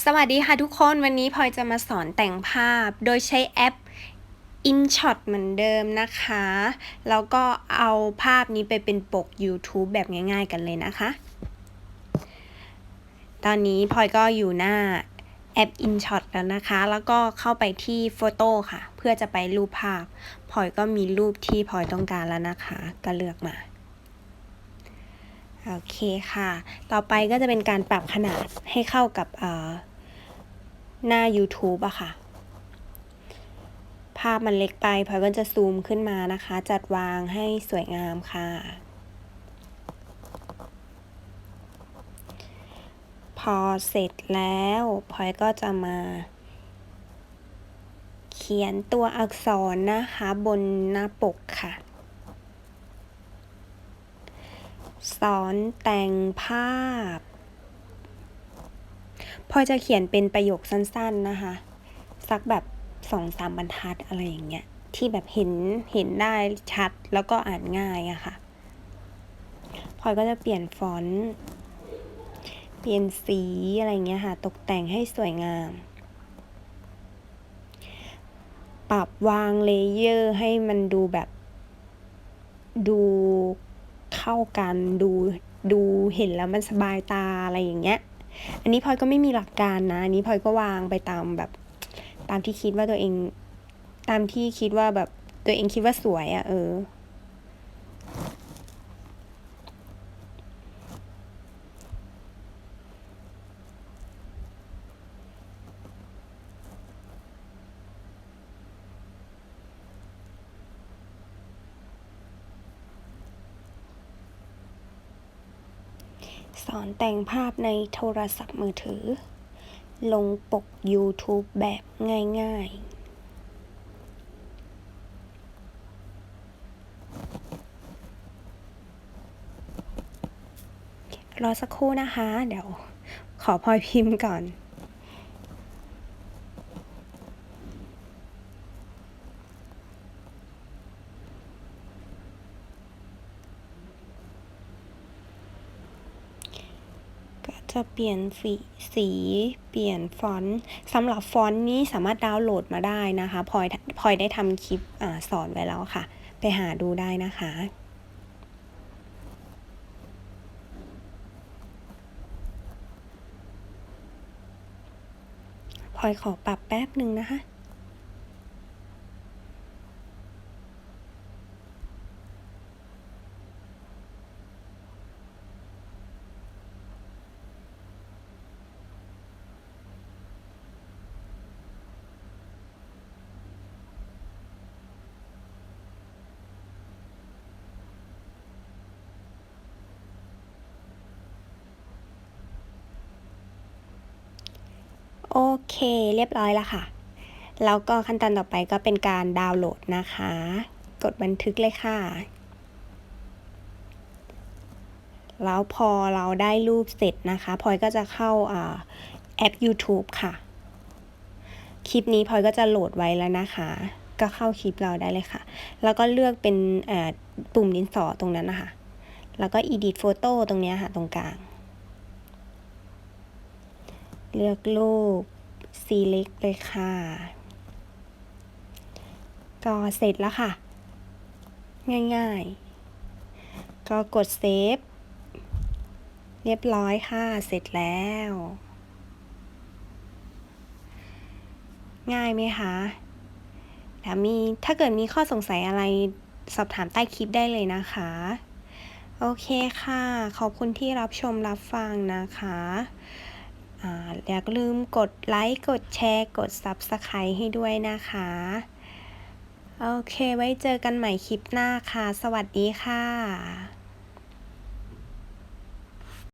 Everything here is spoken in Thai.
สวัสดีค่ะทุกคนวันนี้พลอยจะมาสอนแต่งภาพ โดยใช้แอป InShot เหมือนเดิมนะคะ แล้วก็เอาภาพนี้ไปเป็นปก YouTube แบบง่ายๆกันเลยนะคะ ตอนนี้พลอยก็อยู่หน้าแอป InShot แล้วนะคะ แล้วก็เข้าไปที่โฟโต้ค่ะ เพื่อจะไปรูปภาพพลอยก็มีรูปที่พลอยต้องการแล้วนะคะ ก็เลือกมา โอเคค่ะ ต่อไปก็จะเป็นการปรับขนาดให้เข้ากับหน้า YouTube อะค่ะ ภาพมันเล็กไปพลอยก็จะซูมขึ้นมานะคะ จัดวางให้สวยงามค่ะ พอเสร็จแล้วพลอยก็จะมา เขียนตัวอักษรนะคะ บนหน้าปกค่ะ สอนแต่งภาพ พอจะเขียนเป็นประโยคสั้น ๆนะคะ สักแบบสองสามบรรทัดอะไรอย่างเงี้ย ที่แบบเห็นเห็นได้ชัดแล้วก็อ่านง่ายอะค่ะพลอยก็จะเปลี่ยนฟอนต์เปลี่ยนสีอะไรเงี้ยค่ะ ตกแต่งให้สวยงาม ปรับวางเลเยอร์ให้มันดูแบบดู เข้ากันดูดูเห็นแล้วมันสบายตาอะไรอย่างเงี้ย อันนี้พลอยก็ไม่มีหลักการนะอันนี้พลอยก็วางไปตามแบบ ตามที่คิดว่าตัวเอง ตามที่คิดว่าแบบตัวเองคิดว่าสวยอะ่ะเออ ส อนแต่งภาพในโทรศัพท์มือถือ ลงปก YouTube แบบง่ายๆ รอสักครู่นะคะ เดี๋ยวขอพลอยพิมพ์ก่อน จะเปลี่ยนสีสี เปลี่ยนฟอนต์สำหรับฟอนต์นี้สามารถดาวน์โหลดมาได้นะคะพลอยพลอยได้ทำคลิปอสอนไว้แล้วค่ะ ไปหาดูได้นะคะพลอยขอปรับแป๊บหนึ่งนะคะ โอเค เรียบร้อยแล้วค่ะ แล้วก็ขั้นตอนต่อไปก็เป็นการดาวน์โหลดนะคะ กดบันทึกเลยค่ะ แล้วพอเราได้รูปเสร็จนะคะพลอยก็จะเข้าแอป YouTube ค่ะ คลิปนี้พลอยก็จะโหลดไว้แล้วนะคะ ก็เข้าคลิปเราได้เลยค่ะ แล้วก็เลือกเป็นปุ่มดินสอตรงนั้นนะคะ แล้วก็ edit photo ตรงนี้ค่ะตรงกลาง เลือกรูป select เลยค่ะ ก็เสร็จแล้วค่ะ ง่ายๆ ก็กดเซฟเรียบร้อยค่ะ เสร็จแล้ว ง่ายไหมคะถ้ามีถ้าเกิดมีข้อสงสัยอะไรสอบถามใต้คลิปได้เลยนะคะ โอเคค่ะ ขอบคุณที่รับชมรับฟังนะคะ อย่าลืมกดไลค์ กดแชร์ กด Subscribe ให้ด้วยนะคะ โอเค ไว้เจอกันใหม่คลิปหน้าค่ะ สวัสดีค่ะ